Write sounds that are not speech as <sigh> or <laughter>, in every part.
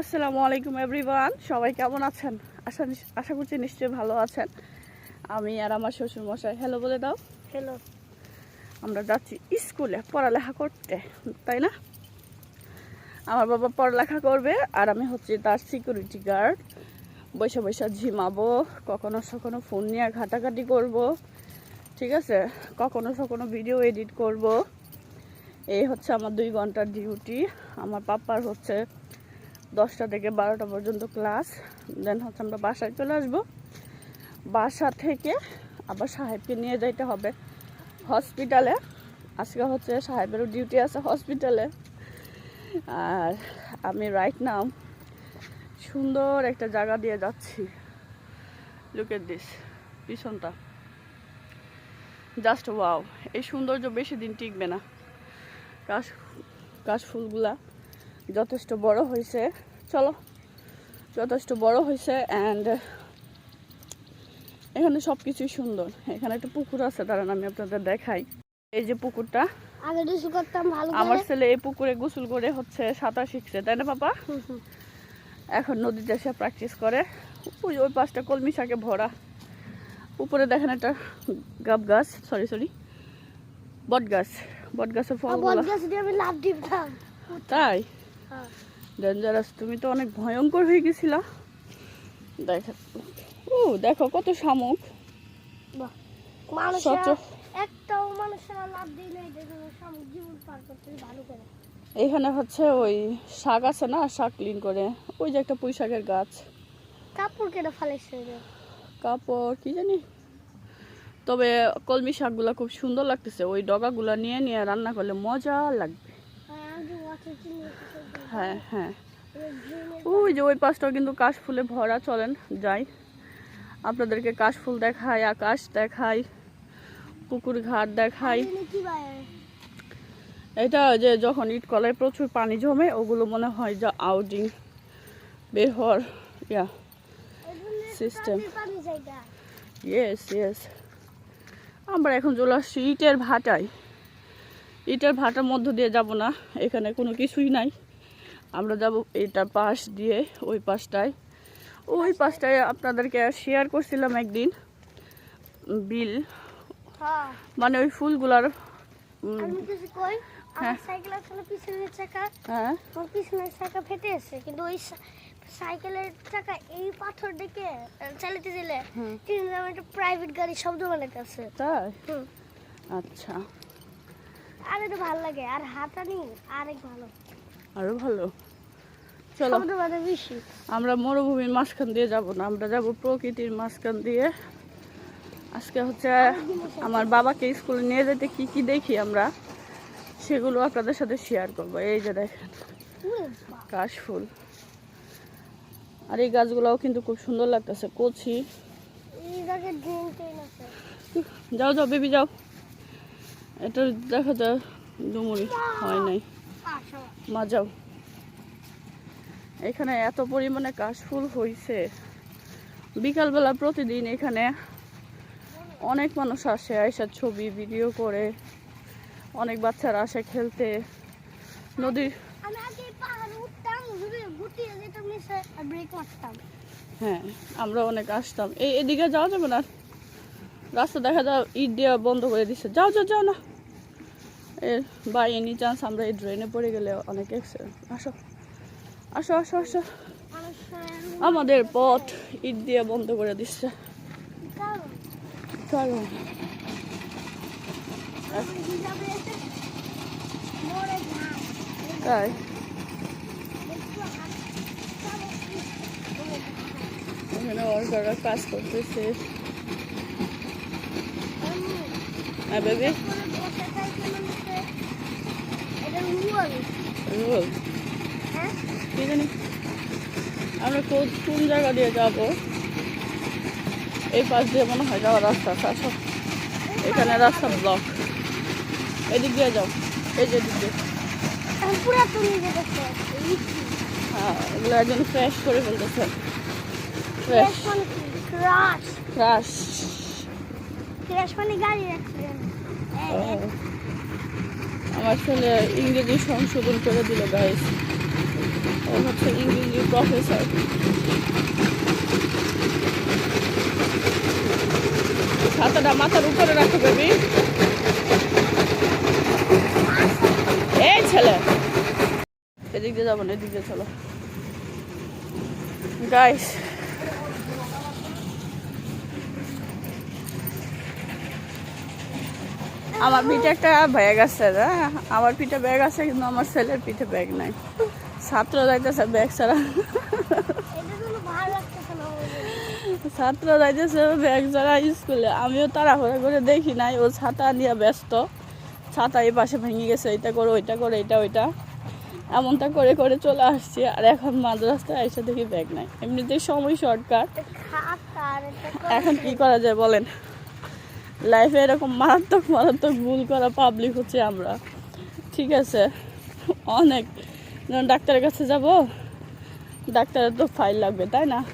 আসসালামু আলাইকুম এভরিওয়ান সবাই কেমন আছেন? আশা আশা করছি নিশ্চয়ই ভালো আছেন। আমি আর আমার শ্বশুর মশাই হ্যালো বলে দাও। হ্যালো আমরা যাচ্ছি স্কুলে পড়ালেখা করতে তাই না? আমার বাবা পড়ালেখা করবে আর আমি হচ্ছে তার সিকিউরিটি গার্ড বসে বসে ঝিমাবো কখনো সখনো ফোন নিয়ে ঘাটাঘাটি করব ঠিক আছে? কখনো সখনো ভিডিও এডিট করব। এই হচ্ছে আমার দুই ঘণ্টার ডিউটি আমার পাপার হচ্ছে দশটা থেকে বারোটা পর্যন্ত ক্লাস। দেন হচ্ছে আমরা বাসায় চলে আসব। বাসা থেকে আবার সাহেবকে নিয়ে যাইতে হবে হসপিটালে আজকে হচ্ছে সাহেবেরও ডিউটি আছে হসপিটালে আর আমি রাইট নাম সুন্দর একটা জায়গা দিয়ে যাচ্ছি। লুকের দিস পিছনটা। জাস্ট ওয়াও এই সৌন্দর্য বেশি দিন টিকবে না। কাশ কাশফুলগুলা যথেষ্ট বড় হয়েছে। চলো যথেষ্ট বড় হয়েছে অ্যান্ড এখানে সব কিছুই সুন্দর। এখানে একটা পুকুর আছে দাঁড়ান আমি আপনাদের দেখাই। এই যে পুকুরটা আমার ছেলে এই পুকুরে গোসল করে হচ্ছে সাঁতার শিখছে তাই না পাপা। এখন নদীতে এসে প্র্যাকটিস করে। ওই ওই পাশটা কলমি শাকে ভরা। উপরে দেখেন একটা গাব গাছ সরি সরি বট গাছ বট গাছের ফল তাই। ডেঞ্জারাস তুমি তো অনেক ভয়ঙ্কর হয়ে গেছিলা। দেখো। ও দেখো কত শামুক। এখানে হচ্ছে ওই শাক আছে না শাক ক্লিন করে। ওই যে একটা পুঁই শাকের গাছ। কাপড় কেটে ফেলেছে রে কাপড় কি জানি। তবে কলমি শাকগুলো খুব সুন্দর লাগতেছে। ওই ডগাগুলো নিয়ে নিয়ে রান্না করলে মজা লাগবে আর আমি যে ওয়াটার চিনি হ্যাঁ হ্যাঁ। ওই যে ওই পাশটাও কিন্তু কাশফুলে ভরা চলেন যাই। আপনাদেরকে কাশফুল দেখাই আকাশ দেখাই পুকুর ঘাট দেখাই। এটা যে যখন ইট কলায় প্রচুর পানি জমে ওগুলো মনে হয় যে আউটিং বের হওয়ার ইয়া সিস্টেম ইয়েস ইয়েস আমরা এখন চলে আসছি ইটের ভাটায়। ইটের ভাটার মধ্য দিয়ে যাব না এখানে কোনো কিছুই নাই। আমরা যাব এটা পাশ দিয়ে ওই পাশটায়। ওই পাশটায় আপনাদেরকে শেয়ার করছিলাম একদিন বিল। হ্যাঁ। মানে ওই ফুলগুলার কিছু কই? হ্যাঁ। পিছনের চাকা হ্যাঁ। পিছনের চাকা ফেটে আছে কিন্তু ওই সাইকেলের চাকা এই পাথর দেখে আহ, চালাতে দিলে একটা প্রাইভেট গাড়ি শব্দ বানাইতেছে। তাই? হুম। আচ্ছা। আর ভালো লাগে আর হাঁটানি আরেক ভালো। আরও ভালো। চলো। আমরা মরুভূমির মাঝখান দিয়ে যাব না আমরা যাব প্রকৃতির মাঝখান দিয়ে। আজকে হচ্ছে আমার বাবাকে স্কুলে নিয়ে যেতে কি কি দেখি আমরা সেগুলো আপনাদের সাথে শেয়ার করব। এই যে দেখেন। কাশফুল আর এই গাছগুলোও কিন্তু খুব সুন্দর লাগতেছে কচি। যাও যাও বেবি যাও। এটা দেখা তো ডুমুরি হয় নাই। মা যাও এখানে এত পরিমাণে কাশফুল হয়েছে বিকালবেলা প্রতিদিন এখানে অনেক মানুষ আসে আইসার ছবি ভিডিও করে। অনেক বাচ্চারা আসে খেলতে। নদীর হ্যাঁ আমরা অনেক আসতাম। এই এদিকে যাওয়া যাবে না? রাস্তা দেখা যাও ইট দিয়ে বন্ধ করে দিচ্ছে যাও যাও যাও না। বাই এনি চান্স আমরা এই ড্রেনে পড়ে গেলে অনেক। আসো আসো আসো আসো আমাদের পথ ইট দিয়ে বন্ধ করে দিচ্ছে তাই। এখানে ওয়ার্কাররা কাজ করতেছে হ্যাঁ বেবি করে বসে থাকলে মানুষে এটা রুয়াল রোল হ্যাঁ কি জানি আমরা কোন জায়গা দিয়ে যাব? এই পাশ দিয়ে মনে হয় যাওয়ার রাস্তা আসো। এখানে রাস্তা ব্লক এদিক দিয়ে যাও। এই যে এদিক দিয়ে। হ্যাঁ এগুলো একজন ফ্রেশ করে ফেলতেছে। ফ্রেশ ক্রাশ ক্রাশ ক্র্যাশ মানে গাড়ি অ্যাক্সিডেন্ট আমার ছেলে ইংরেজি সংশোধন করে দিল গাইস ও হচ্ছে ইংরেজি প্রফেসর ছাতাটা মাথার উপরে রাখো বেবি এই ছেলে! এদিক দিয়ে যাব না, এদিক দিয়ে চলো। গাইস আমার পিঠে একটা ব্যাগ আছে না? আমার পিঠে ব্যাগ আছে কিন্তু আমার ছেলের পিঠে ব্যাগ নাই। ছাত্র যাইতেছে ব্যাগ ছাড়া। ছাত্র যাইতেছে ব্যাগ ছাড়া স্কুলে। আমিও তাড়াহুড়া করে দেখি নাই ও ছাতা নিয়ে ব্যস্ত। ছাতা এই পাশে ভেঙে গেছে এটা করে ওইটা করে এটা ওইটা। এমনটা করে করে চলে আসছি আর এখন মাদ্রাসায় এসে দেখি ব্যাগ নাই। এমনিতেই সময় শর্টকাট আর এখন কি করা যায় বলেন? লাইফে এরকম মারাত্মক মারাত্মক ভুল করা পাবলিক হচ্ছে আমরা। ঠিক আছে? অনেক। ডাক্তারের কাছে যাব ডাক্তারের তো ফাইল লাগবে তাই না?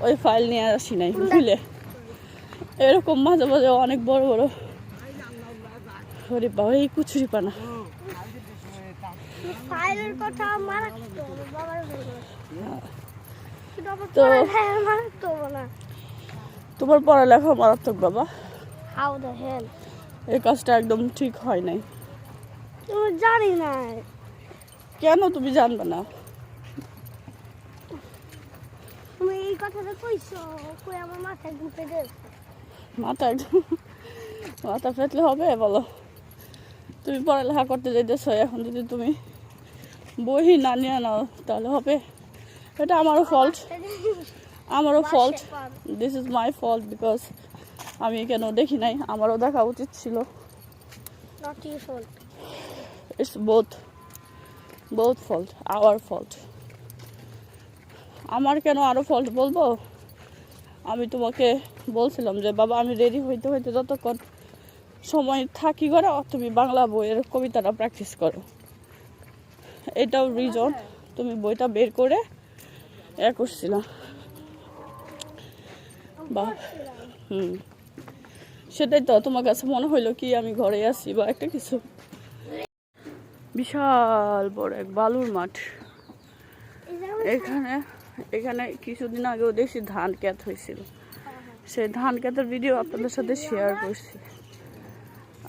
ওই ফাইল নিয়ে আসি নাই বুঝলে এরকম মাঝে মাঝে অনেক বড় বড়। বাবা এই কুচুরি পানা। তো- তোমার পড়ালেখা মারাত্মক বাবা। হাউ দ্য হেল এই কাজটা একদম ঠিক হয় নাই। তুমি জানি না। কেন তুমি জানবে না? তুমি এই কথাটা কইছো কই আমার মাথায় ঘুরতে গেছে। মাথা একদম <laughs> মাথা ফেটলে হবে বলো। তুমি পড়ালেখা করতে যাইতেছো এখন যদি তুমি বই না নিয়ে নাও তাহলে হবে। এটা আমারও ফল্ট আমারও fault this is my fault because আমি কেন দেখি নাই? আমারও দেখা উচিত ছিল। It's both both fault our fault আমার কেন আরও ফল্ট বলব? আমি তোমাকে বলছিলাম যে বাবা আমি রেডি হইতে হইতে যতক্ষণ সময় থাকি করে তুমি বাংলা বইয়ের কবিতাটা প্র্যাকটিস করো। এটাও রিজন তুমি বইটা বের করে এ করছিলাম বা হুম। সেটাই তো, তোমার কাছে মনে হইল কি আমি ঘরে আসি বা একটা কিছু? বিশাল বড় এক বালুর মাঠ। এখানে এখানে কিছুদিন আগেও দেখছি ধান ক্যাত হয়েছিল। সেই ধান ক্যাতের ভিডিও আপনাদের সাথে শেয়ার করছি।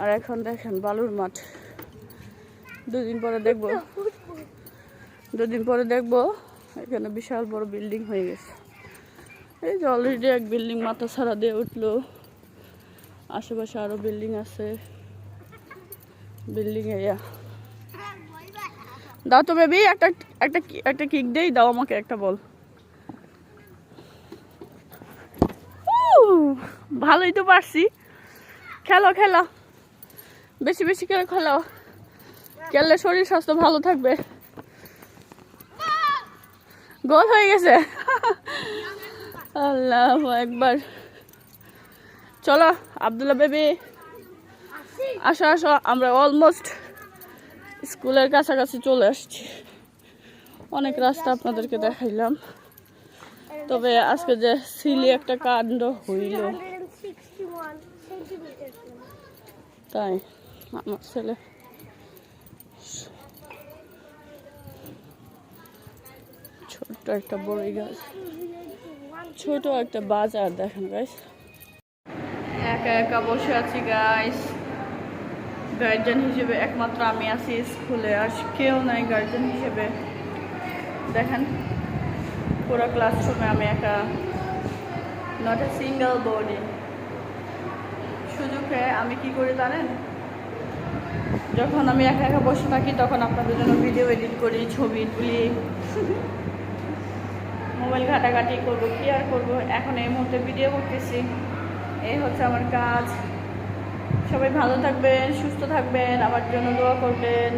আর এখন দেখেন বালুর মাঠ। দুদিন পরে দেখব। দুদিন পরে দেখব এখানে বিশাল বড় বিল্ডিং হয়ে গেছে। এই যে অলরেডি এক বিল্ডিং মাথা ছাড়া দিয়ে উঠল। আশেপাশে আরও বিল্ডিং আছে। বিল্ডিং এরিয়া দাও তো বেবি একটা একটা একটা কিক দেই, দাও আমাকে একটা বল ভালোই তো পারছি। খেলো খেলো। বেশি বেশি করে খেলো। খেললে শরীর স্বাস্থ্য ভালো থাকবে। গোল হয়ে গেছে। <laughs> আল্লাহ একবার চলো, আবদুল্লাহ বেবি। আসো আসো, আমরা অলমোস্ট স্কুলের কাছাকাছি চলে আসছি। অনেক রাস্তা আপনাদেরকে দেখাইলাম। তবে আজকে যে সিলি একটা কাণ্ড হইল। তাই, আমার ছেলে। ছোট্ট একটা বড়ই গাছ। ছোট একটা বাজার, দেখেন গাইস একা একা বসে আছি গাইস গার্জেন হিসেবে একমাত্র আমি আছি স্কুলে, আর কেউ নাই গার্জেন হিসেবে। দেখেন, পুরো ক্লাসরুমে আমি একা। নট এ সিঙ্গেল বডি সুযোগে আমি কি করি জানেন? যখন আমি একা একা বসে থাকি, তখন আপনাদের জন্য ভিডিও এডিট করি, ছবি তুলি। মোবাইল ঘাটাঘাটি করব, কি আর করব? এখন এই মুহূর্তে ভিডিও করতেছি। এই হচ্ছে আমার কাজ। সবাই ভালো থাকবেন, সুস্থ থাকবেন, আমার জন্য দোয়া করবেন।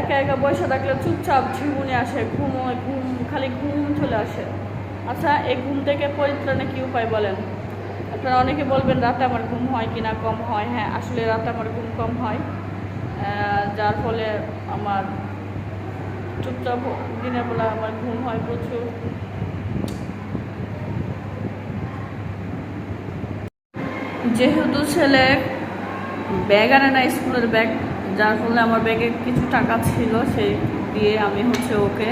একা একা বসে থাকলে চুপচাপ ঝিমুনি আসে, ঘুম ঘুম, খালি ঘুম চলে আসে। আচ্ছা এই ঘুম থেকে পরিত্রাণে কি উপায় বলেন? আপনারা অনেকে বলবেন, রাতে আমার ঘুম হয় কি না, কম হয়। হ্যাঁ আসলে রাতে আমার ঘুম কম হয়। যার ফলে আমার চুপচাপ দিনের বেলা আমার ঘুম হয় প্রচুর। যেহেতু ছেলে ব্যাগ আনে না স্কুলের ব্যাগ যার ফলে আমার ব্যাগে কিছু টাকা ছিল সেই দিয়ে আমি হচ্ছে ওকে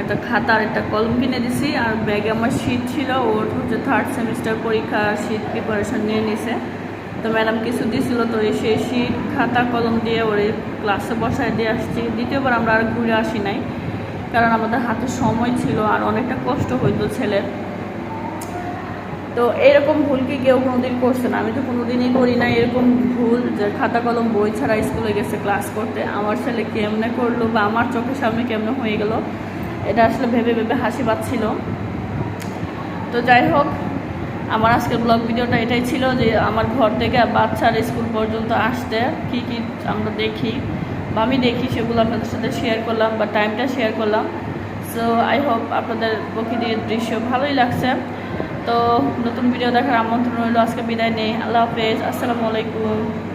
একটা খাতা আর একটা কলম কিনে দিছি। আর ব্যাগে আমার শীত ছিল, ওর হচ্ছে থার্ড সেমিস্টার পরীক্ষা শীত প্রিপারেশন নিয়ে নিছে। তো ম্যাডাম কিছু দিছিল, তো এই সেই শীত খাতা, কলম দিয়ে ওর ক্লাসে বসায় দিয়ে আসছি। দ্বিতীয়বার আমরা আর ঘুরে আসি নাই, কারণ আমাদের হাতে সময় ছিল আর অনেকটা কষ্ট হইতো ছেলের। তো এরকম ভুল কি কেউ কোনোদিন করছে না? আমি তো কোনোদিনই করি না এরকম ভুল যে খাতা কলম বই ছাড়া স্কুলে গেছে ক্লাস করতে। আমার ছেলে কেমনে করল বা আমার চোখের সামনে কেমনে হয়ে গেল, এটা আসলে ভেবে ভেবে হাসি পাচ্ছিল। তো যাই হোক, আমার আজকের ব্লগ ভিডিওটা এটাই ছিল যে আমার ঘর থেকে বাচ্চার স্কুল পর্যন্ত আসতে কি কি আমরা দেখি বা আমি দেখি সেগুলো আপনাদের সাথে শেয়ার করলাম বা টাইমটা শেয়ার করলাম। সো আই হোপ আপনাদের প্রকৃতির দৃশ্য ভালোই লাগছে। তো নতুন ভিডিও দেখার আমন্ত্রণ রইল আজকে বিদায় নেই। আল্লাহ হাফেজ আসসালামু আলাইকুম।